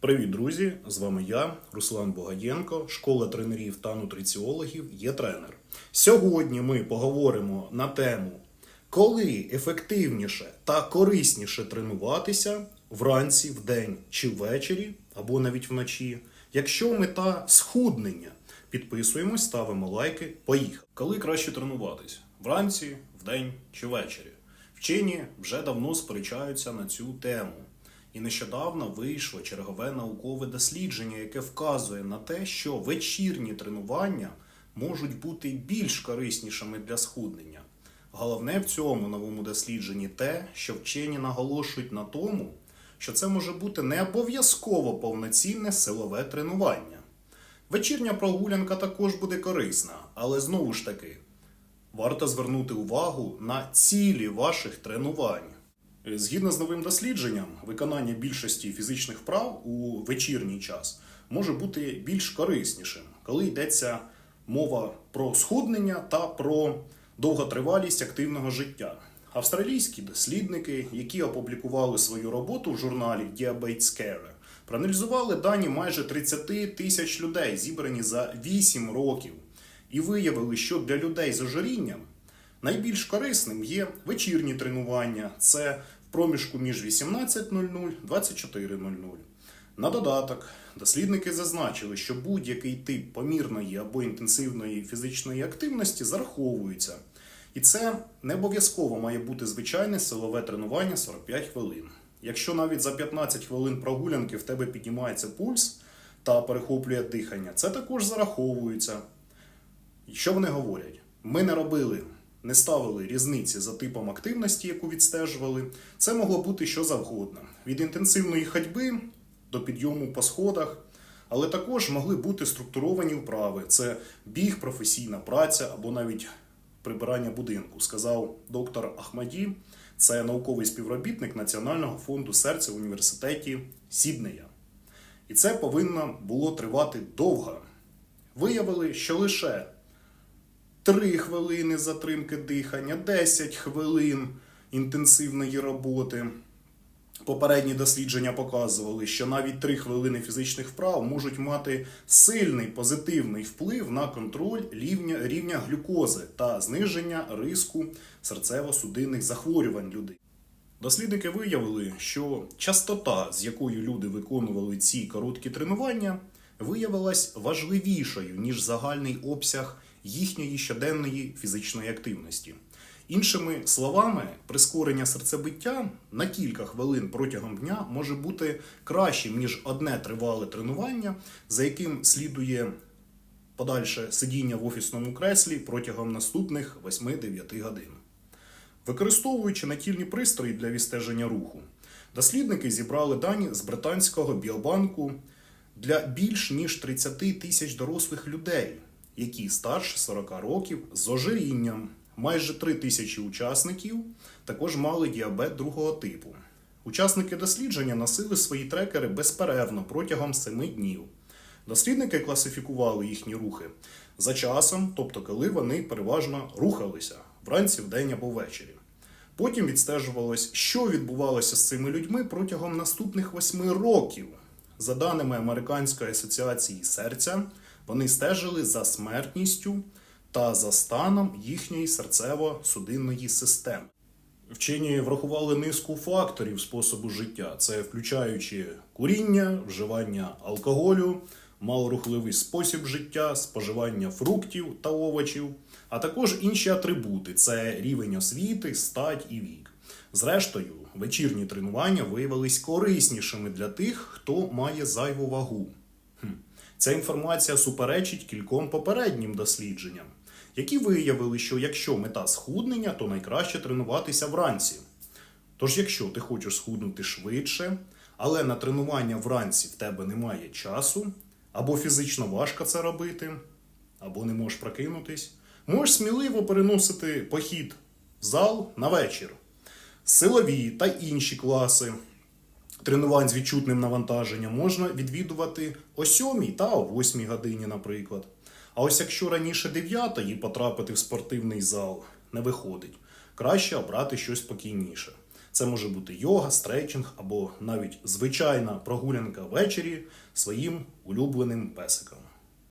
Привіт, друзі! З вами я, Руслан Богаєнко, школа тренерів та нутриціологів є тренер. Сьогодні ми поговоримо на тему, коли ефективніше та корисніше тренуватися вранці, вдень чи ввечері, або навіть вночі, якщо мета схуднення. Підписуємось, ставимо лайки. Поїхали. Коли краще тренуватись? Вранці, вдень чи ввечері? Вчені вже давно сперечаються на цю тему. І нещодавно вийшло чергове наукове дослідження, яке вказує на те, що вечірні тренування можуть бути більш кориснішими для схуднення. Головне в цьому новому дослідженні те, що вчені наголошують на тому, що це може бути не обов'язково повноцінне силове тренування. Вечірня прогулянка також буде корисна, але знову ж таки, варто звернути увагу на цілі ваших тренувань. Згідно з новим дослідженням, виконання більшості фізичних вправ у вечірній час може бути більш кориснішим, коли йдеться мова про схуднення та про довготривалість активного життя. Австралійські дослідники, які опублікували свою роботу в журналі Diabetes Care, проаналізували дані майже 30 тисяч людей, зібрані за 8 років, і виявили, що для людей з ожирінням Найбільш корисним є вечірні тренування. Це проміжку між 18.00 24.00. На додаток, дослідники зазначили, що будь-який тип помірної або інтенсивної фізичної активності зараховується. І це не обов'язково має бути звичайне силове тренування 45 хвилин. Якщо навіть за 15 хвилин прогулянки в тебе піднімається пульс та перехоплює дихання, це також зараховується. І Що вони говорять? Ми не робили, не ставили різниці за типом активності, яку відстежували. Це могло бути що завгодно: від інтенсивної ходьби до підйому по сходах, але також могли бути структуровані вправи: це біг, професійна праця або навіть прибирання будинку, сказав доктор Ахмаді. Це науковий співробітник Національного фонду серця в університеті Сіднея. І це повинно було тривати довго. Виявили, що лише 3 хвилини затримки дихання, 10 хвилин інтенсивної роботи. Попередні дослідження показували, що навіть 3 хвилини фізичних вправ можуть мати сильний позитивний вплив на контроль рівня, рівня глюкози та зниження риску серцево-судинних захворювань людей. Дослідники виявили, що частота, з якою люди виконували ці короткі тренування, виявилась важливішою, ніж загальний обсяг їхньої щоденної фізичної активності. Іншими словами, прискорення серцебиття на кілька хвилин протягом дня може бути кращим, ніж одне тривале тренування, за яким слідує подальше сидіння в офісному креслі протягом наступних 8-9 годин. Використовуючи натільні пристрої для відстеження руху, дослідники зібрали дані з британського біобанку для більш ніж 30 тисяч дорослих людей, які старше 40 років з ожирінням. Майже 3 тисячі учасників також мали діабет другого типу. Учасники дослідження носили свої трекери безперервно протягом 7 днів. Дослідники класифікували їхні рухи за часом, тобто коли вони переважно рухалися вранці, вдень або ввечері. Потім відстежувалось, що відбувалося з цими людьми протягом наступних 8 років. За даними Американської асоціації серця, вони стежили за смертністю та за станом їхньої серцево-судинної системи. Вчені врахували низку факторів способу життя, це включаючи куріння, вживання алкоголю, малорухливий спосіб життя, споживання фруктів та овочів, а також інші атрибути це рівень освіти, стать і вік. Зрештою, вечірні тренування виявились кориснішими для тих, хто має зайву вагу. Хм. Ця інформація суперечить кільком попереднім дослідженням, які виявили, що якщо мета схуднення, то найкраще тренуватися вранці. Тож, якщо ти хочеш схуднути швидше, але на тренування вранці в тебе немає часу, або фізично важко це робити, або не можеш прокинутись, можеш сміливо переносити похід в зал на вечір. Силові та інші класи тренувань з відчутним навантаженням можна відвідувати о 7 та о 8 годині, наприклад. А ось якщо раніше 9 і потрапити в спортивний зал не виходить, краще обрати щось спокійніше. Це може бути йога, стретчинг або навіть звичайна прогулянка ввечері своїм улюбленим песиком.